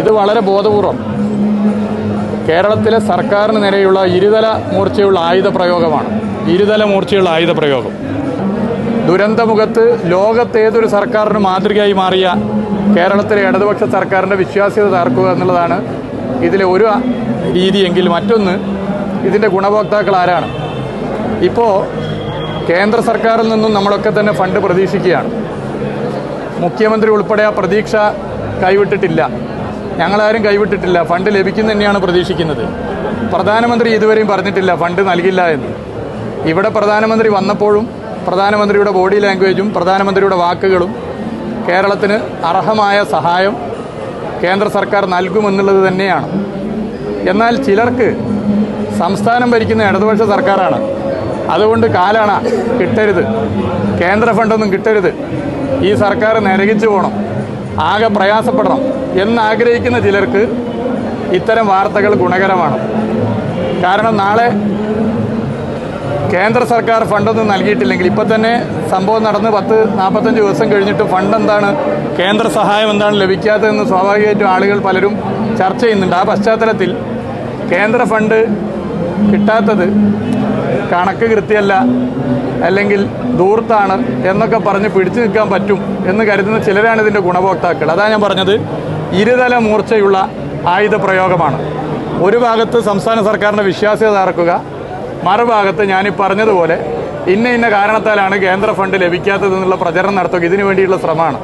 ഇത് വളരെ ബോധപൂർവം. കേരളത്തിലെ സർക്കാരിന് നേരെയുള്ള ഇരുതല മൂർച്ചയുള്ള ആയുധ പ്രയോഗമാണ്. ഇരുതല മൂർച്ചയുള്ള ആയുധ പ്രയോഗം. ദുരന്തമുഖത്ത് ലോകത്തേതൊരു സർക്കാരിന് മാതൃകയായി മാറിയ കേരളത്തിലെ ഇടതുപക്ഷ സർക്കാരിന്റെ വിശ്വാസ്യത തകർക്കുക എന്നുള്ളതാണ് ഇതിലെ ഒരു രീതിയെങ്കിൽ മറ്റൊന്ന് ഇതിന്റെ ഗുണഭോക്താക്കൾ ആരാണ്? ഇപ്പോൾ കേന്ദ്ര സർക്കാരിൽ നിന്നും നമ്മളൊക്കെ തന്നെ ഫണ്ട് പ്രതീക്ഷിക്കുകയാണ്. മുഖ്യമന്ത്രി ഉൾപ്പെടെ ആ പ്രതീക്ഷ കൈവിട്ടിട്ടില്ല. ഞങ്ങളാരും കൈവിട്ടിട്ടില്ല. ഫണ്ട് ലഭിക്കുന്ന തന്നെയാണ് പ്രതീക്ഷിക്കുന്നത്. പ്രധാനമന്ത്രി ഇതുവരെയും പറഞ്ഞിട്ടില്ല ഫണ്ട് നൽകില്ല എന്ന്. ഇവിടെ പ്രധാനമന്ത്രി വന്നപ്പോഴും പ്രധാനമന്ത്രിയുടെ ബോഡി ലാംഗ്വേജും പ്രധാനമന്ത്രിയുടെ വാക്കുകളും കേരളത്തിന് അർഹമായ സഹായം കേന്ദ്ര സർക്കാർ നൽകുമെന്നുള്ളത് തന്നെയാണ്. എന്നാൽ ചിലർക്ക് സംസ്ഥാനം ഭരിക്കുന്ന ഇടതുപക്ഷ സർക്കാരാണ്. അതുകൊണ്ട് കാലണ കിട്ടരുത്. കേന്ദ്ര ഫണ്ടൊന്നും കിട്ടരുത്. ഈ സർക്കാർ നരകിച്ചു പോകണം ആകെ പ്രയാസപ്പെടണം എന്നാഗ്രഹിക്കുന്ന ചിലർക്ക് ഇത്തരം വാർത്തകൾ ഗുണകരമാണ്. കാരണം നാളെ കേന്ദ്ര സർക്കാർ ഫണ്ടൊന്നും നൽകിയിട്ടില്ലെങ്കിൽ ഇപ്പം തന്നെ സംഭവം നടന്ന് പത്ത് നാൽപ്പത്തഞ്ച് ദിവസം കഴിഞ്ഞിട്ട് ഫണ്ട് എന്താണ് കേന്ദ്ര സഹായം എന്താണ് ലഭിക്കാത്തതെന്ന് സ്വാഭാവികമായിട്ടും ആളുകൾ പലരും ചർച്ച ചെയ്യുന്നുണ്ട്. ആ പശ്ചാത്തലത്തിൽ കേന്ദ്ര ഫണ്ട് കിട്ടാത്തത് കണക്ക് കൃത്യമല്ല. അല്ലെങ്കിൽ ദൂർത്താണ് എന്നൊക്കെ പറഞ്ഞ് പിടിച്ചു നിൽക്കാൻ പറ്റും എന്ന് കരുതുന്ന ചിലരാണ് ഇതിന്റെ ഗുണഭോക്താക്കൾ. അതാണ് ഞാൻ പറഞ്ഞത്. ഇരുതല മൂർച്ചയുള്ള ആയുധ പ്രയോഗമാണ്. ഒരു ഭാഗത്ത് സംസ്ഥാന സർക്കാരിന്റെ വിശ്വാസ്യത അറക്കുക മറുഭാഗത്ത് ഞാനീ പറഞ്ഞതുപോലെ ഇന്ന ഇന്ന കാരണത്താലാണ് കേന്ദ്ര ഫണ്ട് ലഭിക്കാത്തതെന്നുള്ള പ്രചരണം നടത്തുക. ഇതിനു വേണ്ടിയുള്ള ശ്രമമാണ്.